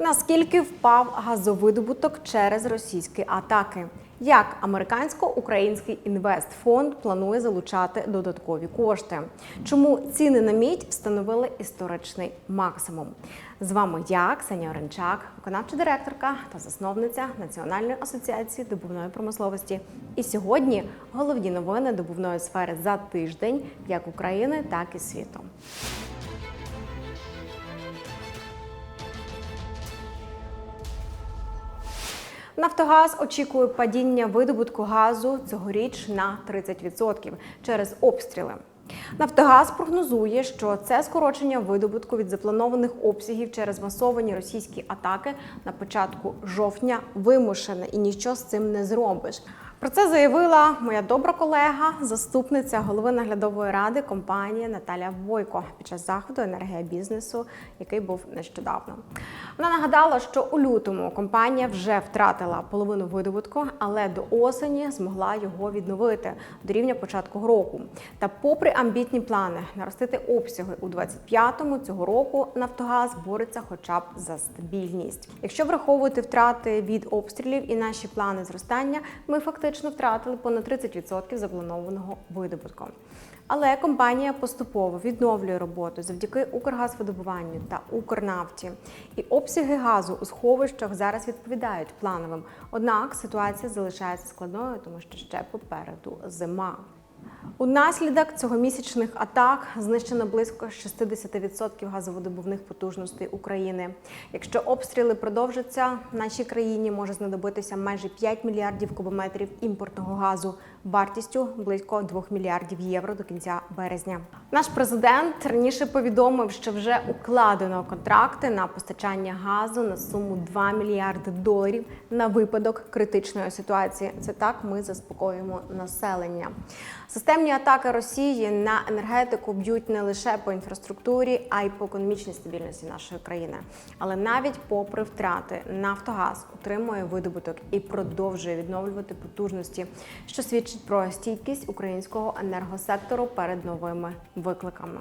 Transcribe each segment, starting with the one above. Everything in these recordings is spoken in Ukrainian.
Наскільки впав газовидобуток через російські атаки? Як американсько-український інвестфонд планує залучати додаткові кошти? Чому ціни на мідь встановили історичний максимум? З вами я, Ксенія Оренчак, виконавча директорка та засновниця Національної асоціації добувної промисловості. І сьогодні головні новини добувної сфери за тиждень як України, так і світу. Нафтогаз очікує падіння видобутку газу цьогоріч на 30% через обстріли. Нафтогаз прогнозує, що це скорочення видобутку від запланованих обсягів через масовані російські атаки на початку жовтня вимушене і нічого з цим не зробиш. Про це заявила моя добра колега, заступниця голови наглядової ради компанії Наталя Бойко під час заходу енергія бізнесу, який був нещодавно. Вона нагадала, що у лютому компанія вже втратила половину видобутку, але до осені змогла його відновити до рівня початку року. Та, попри амбітні плани наростити обсяги у 25-му цього року, Нафтогаз бореться хоча б за стабільність. Якщо враховувати втрати від обстрілів і наші плани зростання, ми фактично втратили понад 30% запланованого видобутку. Але компанія поступово відновлює роботу завдяки Укргазвидобуванню та Укрнафті. І обсяги газу у сховищах зараз відповідають плановим. Однак ситуація залишається складною, тому що ще попереду зима. Унаслідок цьогомісячних атак знищено близько 60% газовидобувних потужностей України. Якщо обстріли продовжаться, нашій країні може знадобитися майже 5 мільярдів кубометрів імпортного газу вартістю близько 2 мільярдів євро до кінця березня. Наш президент раніше повідомив, що вже укладено контракти на постачання газу на суму 2 мільярди доларів на випадок критичної ситуації. Це так ми заспокоюємо населення. Системні атаки Росії на енергетику б'ють не лише по інфраструктурі, а й по економічній стабільності нашої країни. Але навіть попри втрати, Нафтогаз утримує видобуток і продовжує відновлювати потужності, що свідчить про стійкість українського енергосектору перед новими викликами.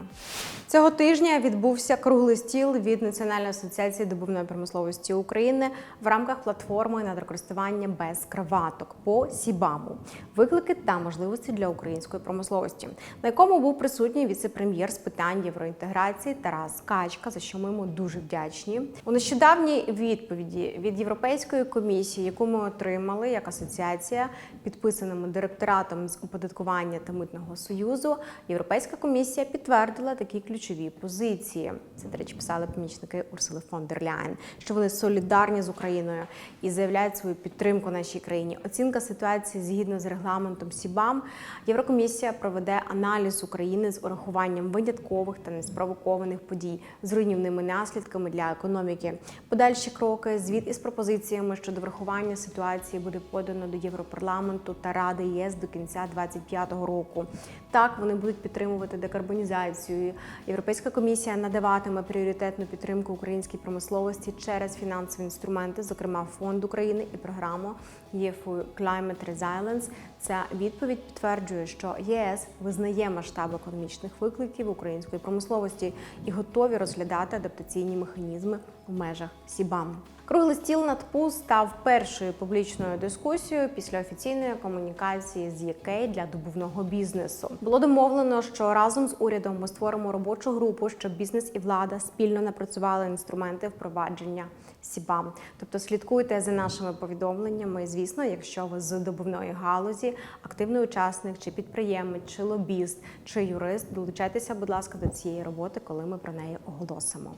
Цього тижня відбувся круглий стіл від Національної асоціації добувної промисловості України в рамках платформи надрокористування без краваток по Сібаму, виклики та можливості для української промисловості, на якому був присутній віце-прем'єр з питань євроінтеграції Тарас Качка, за що ми йому дуже вдячні. У нещодавній відповіді від Європейської комісії, яку ми отримали як асоціація, підписаному директоратом з оподаткування та митного союзу, Європейська комісія підтвердила такі ключові позиції. Це, до речі, писали помічники Урсули фон дер Ляєн, що вони солідарні з Україною і заявляють свою підтримку нашій країні. Оцінка ситуації згідно з регламентом СІБАМ. Єврокомісія проведе аналіз України з урахуванням виняткових та неспровокованих подій з руйнівними наслідками для економіки. Подальші кроки, звіт із пропозиціями щодо врахування ситуації буде подано до Європарламенту та Ради ЄС до кінця 2025 року. Так вони будуть підтримувати декарбонізацію. Європейська комісія надаватиме пріоритетну підтримку українській промисловості через фінансові інструменти, зокрема фонд України і програму ЄФУ Climate Resilience. Ця відповідь підтверджує, що ЄС визнає масштаб економічних викликів української промисловості і готові розглядати адаптаційні механізми в межах СІБАМ. Круглий стіл над ПУ став першою публічною дискусією після офіційної комунікації з ЄК для добувного бізнесу. Було домовлено, що разом з урядом ми створимо робочу групу, щоб бізнес і влада спільно напрацювали інструменти впровадження СІБАМ. Тобто слідкуйте за нашими повідомленнями. Звісно, якщо ви з добувної галузі, активний учасник, чи підприємець, чи лобіст, чи юрист, долучайтеся, будь ласка, до цієї роботи, коли ми про неї оголосимо.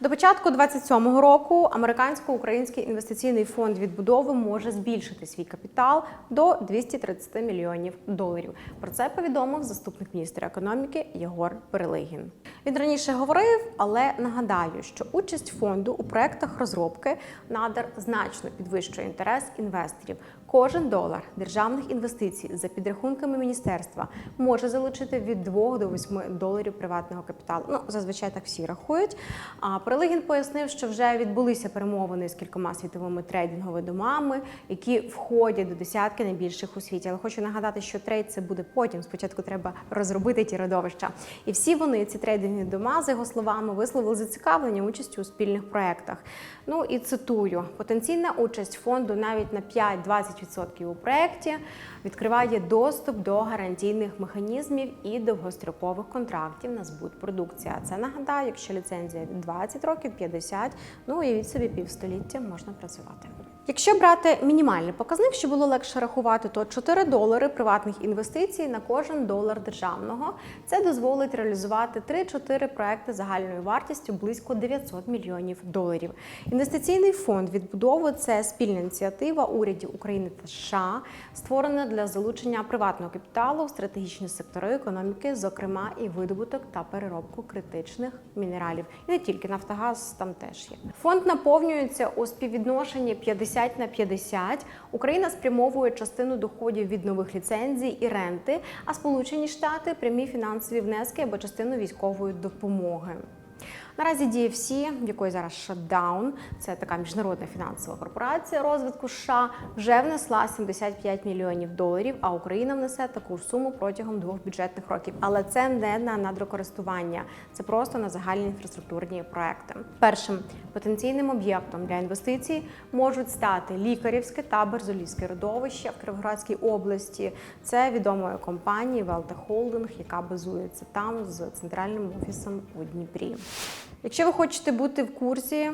До початку 27-го року американсько-український інвестиційний фонд відбудови може збільшити свій капітал до 230 мільйонів доларів. Про це повідомив заступник міністра економіки Єгор Перелигін. Він раніше говорив, але нагадаю, що участь фонду у проектах розробки надр значно підвищує інтерес інвесторів. Кожен долар державних інвестицій за підрахунками міністерства може залучити від 2 до 8 доларів приватного капіталу. Ну зазвичай так всі рахують. А Прилегін пояснив, що вже відбулися перемовини з кількома світовими трейдинговими домами, які входять до десятки найбільших у світі. Але хочу нагадати, що трейд це буде потім. Спочатку треба розробити ті родовища. І всі вони, ці трейдингові дома, за його словами, висловили зацікавлення участю у спільних проєктах. Ну і цитую: потенційна участь фонду навіть на 5-20% у проєкті відкриває доступ до гарантійних механізмів і довгострокових контрактів на збут продукції. А це нагадаю, якщо ліцензія від 20 років, 50, ну уявіть собі півстоліття можна працювати. Якщо брати мінімальний показник, щоб було легше рахувати, то 4 долари приватних інвестицій на кожен долар державного. Це дозволить реалізувати 3-4 проекти загальною вартістю близько 900 мільйонів доларів. Інвестиційний фонд відбудови це спільна ініціатива урядів України США, створена для залучення приватного капіталу в стратегічні сектори економіки, зокрема і видобуток та переробку критичних мінералів. І не тільки Нафтогаз там теж є. Фонд наповнюється у співвідношенні 50 на 50. Україна спрямовує частину доходів від нових ліцензій і ренти, а Сполучені Штати прямі фінансові внески або частину військової допомоги. Наразі DFC, в якої зараз шатдаун, це така міжнародна фінансова корпорація розвитку США, вже внесла 75 мільйонів доларів. А Україна внесе таку суму протягом двох бюджетних років. Але це не на надрокористування, це просто на загальні інфраструктурні проекти. Першим потенційним об'єктом для інвестицій можуть стати лікарівське та Берзолівське родовище в Кіровоградській області. Це відомої компанії Велта Холдинг, яка базується там з центральним офісом у Дніпрі. Якщо ви хочете бути в курсі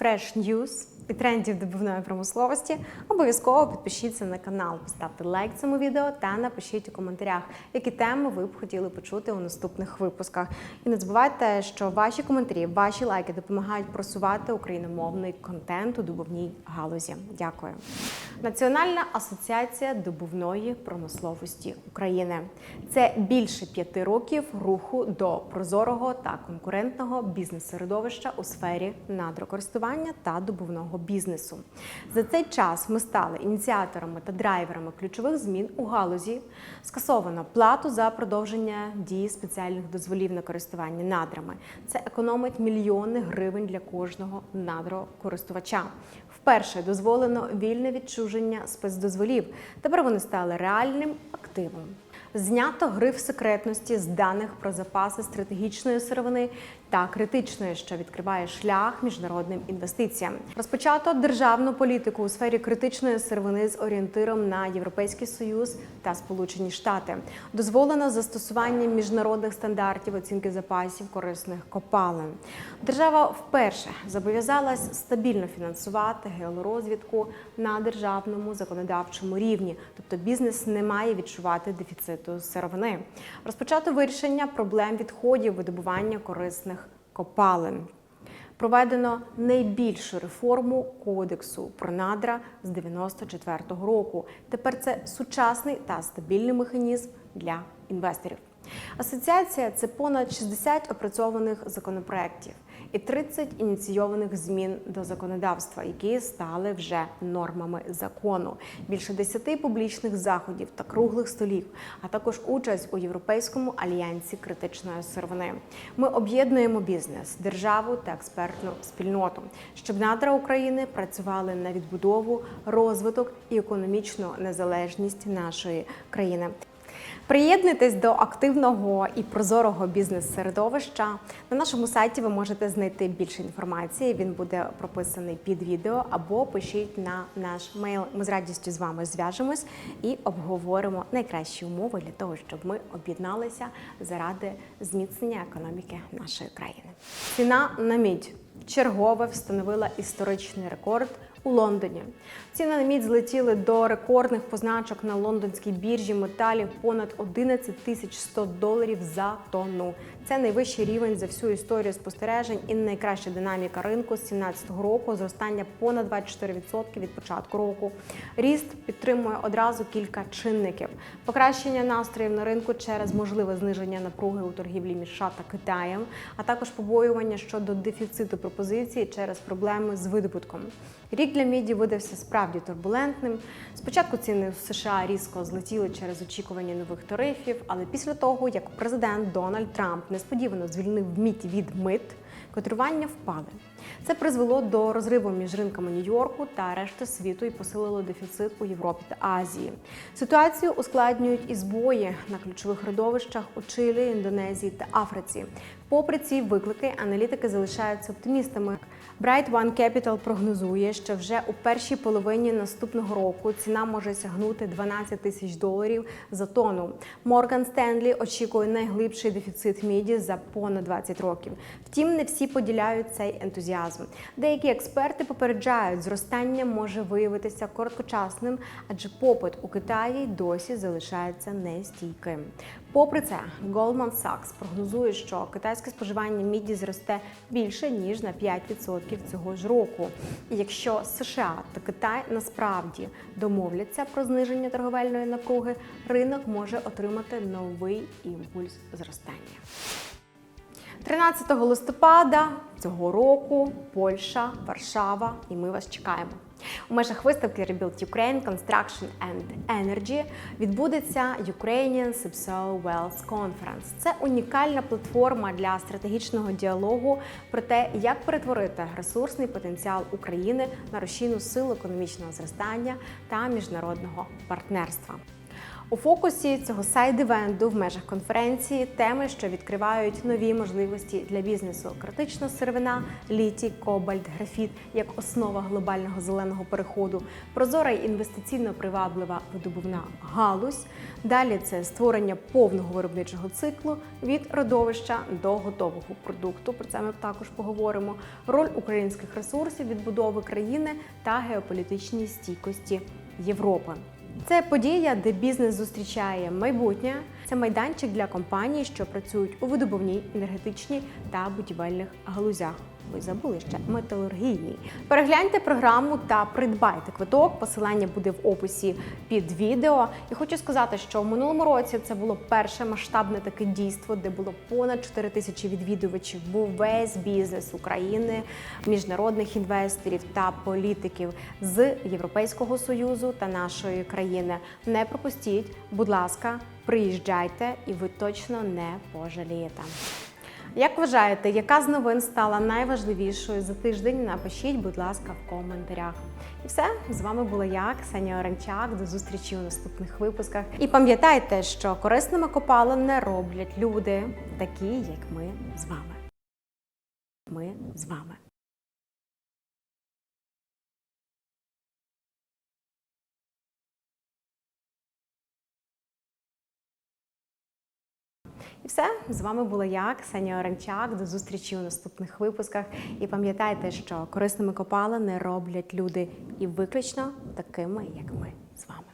Fresh News трендів добувної промисловості, обов'язково підпишіться на канал, поставте лайк цьому відео та напишіть у коментарях, які теми ви б хотіли почути у наступних випусках. І не забувайте, що ваші коментарі, ваші лайки допомагають просувати україномовний контент у добувній галузі. Дякую. Національна асоціація добувної промисловості України це більше п'яти років руху до прозорого та конкурентного бізнес-середовища у сфері надрокористування та добувного бізнесу. За цей час ми стали ініціаторами та драйверами ключових змін у галузі. Скасовано плату за продовження дії спеціальних дозволів на користування надрами. Це економить мільйони гривень для кожного надрокористувача. Вперше дозволено вільне відчуження спецдозволів. Тепер вони стали реальним активом. Знято гриф секретності з даних про запаси стратегічної сировини та критичної, що відкриває шлях міжнародним інвестиціям. Розпочато державну політику у сфері критичної сировини з орієнтиром на Європейський Союз та Сполучені Штати. Дозволено застосування міжнародних стандартів оцінки запасів корисних копалин. Держава вперше зобов'язалась стабільно фінансувати геолорозвідку на державному законодавчому рівні, тобто бізнес не має відчувати дефіциту сировини. Розпочато вирішення проблем відходів видобування корисних копалин. Проведено найбільшу реформу кодексу про надра з 94-го року. Тепер це сучасний та стабільний механізм для інвесторів. Асоціація це понад 60 опрацьованих законопроєктів і 30 ініційованих змін до законодавства, які стали вже нормами закону. Більше 10 публічних заходів та круглих столів, а також участь у європейському альянсі критичної сировини. Ми об'єднуємо бізнес, державу та експертну спільноту, щоб надра України працювали на відбудову, розвиток і економічну незалежність нашої країни. Приєднуйтесь до активного і прозорого бізнес-середовища. На нашому сайті ви можете знайти більше інформації. Він буде прописаний під відео або пишіть на наш мейл. Ми з радістю з вами зв'яжемось і обговоримо найкращі умови для того, щоб ми об'єдналися заради зміцнення економіки нашої країни. Ціна на мідь чергове встановила історичний рекорд у Лондоні. Ціни на мідь злетіли до рекордних позначок на лондонській біржі металів понад 11 тисяч 100 доларів за тонну. Це найвищий рівень за всю історію спостережень і найкраща динаміка ринку з 2017 року. Зростання понад 24% від початку року. Ріст підтримує одразу кілька чинників: покращення настроїв на ринку через можливе зниження напруги у торгівлі між США та Китаєм, а також побоювання щодо дефіциту пропозицій через проблеми з видобутком. Рік для міді видався справді турбулентним. Спочатку ціни в США різко злетіли через очікування нових тарифів, але після того, як президент Дональд Трамп несподівано звільнив мідь від мит, котирування впали. Це призвело до розриву між ринками Нью-Йорку та решти світу і посилило дефіцит у Європі та Азії. Ситуацію ускладнюють і збої на ключових родовищах у Чилі, Індонезії та Африці. Попри ці виклики, аналітики залишаються оптимістами. Bright One Capital прогнозує, що вже у першій половині наступного року ціна може сягнути 12 тисяч доларів за тонну. Morgan Stanley очікує найглибший дефіцит міді за понад 20 років. Втім, не всі поділяють цей ентузіазм. Деякі експерти попереджають, зростання може виявитися короткочасним, адже попит у Китаї досі залишається нестійким. Попри це, Goldman Sachs прогнозує, що китайське споживання міді зросте більше ніж на 5% цього ж року. І якщо США та Китай насправді домовляться про зниження торговельної напруги, ринок може отримати новий імпульс зростання. 13 листопада цього року Польща, Варшава, і ми вас чекаємо. У межах виставки Rebuild Ukraine Construction and Energy відбудеться Ukrainian Subsoil Wealth Conference. Це унікальна платформа для стратегічного діалогу про те, як перетворити ресурсний потенціал України на рушійну силу економічного зростання та міжнародного партнерства. У фокусі цього сайд-івенту в межах конференції теми, що відкривають нові можливості для бізнесу: критична сировина, літій, кобальт, графіт як основа глобального зеленого переходу, прозора й інвестиційно приваблива видобувна галузь. Далі це створення повного виробничого циклу від родовища до готового продукту. Про це ми також поговоримо. Роль українських ресурсів відбудови країни та геополітичній стійкості Європи. Це подія, де бізнес зустрічає майбутнє. Це майданчик для компаній, що працюють у видобувній, енергетичній та будівельних галузях. Ви забули ще металургійній. Перегляньте програму та придбайте квиток. Посилання буде в описі під відео. І хочу сказати, що в минулому році це було перше масштабне таке дійство, де було понад 4 тисячі відвідувачів. Був весь бізнес України, міжнародних інвесторів та політиків з Європейського союзу та нашої країни. Не пропустіть, будь ласка, приїжджайте, і ви точно не пожалієте. Як вважаєте, яка з новин стала найважливішою за тиждень? Напишіть, будь ласка, в коментарях. І все з вами була я, Ксенія Оранчак. До зустрічі у наступних випусках. І пам'ятайте, що корисними копалин не роблять люди, такі як ми з вами. Ми з вами. І все з вами була я, Ксенія Оранчак. До зустрічі у наступних випусках. І пам'ятайте, що корисними копалини роблять люди і виключно такими, як ми з вами.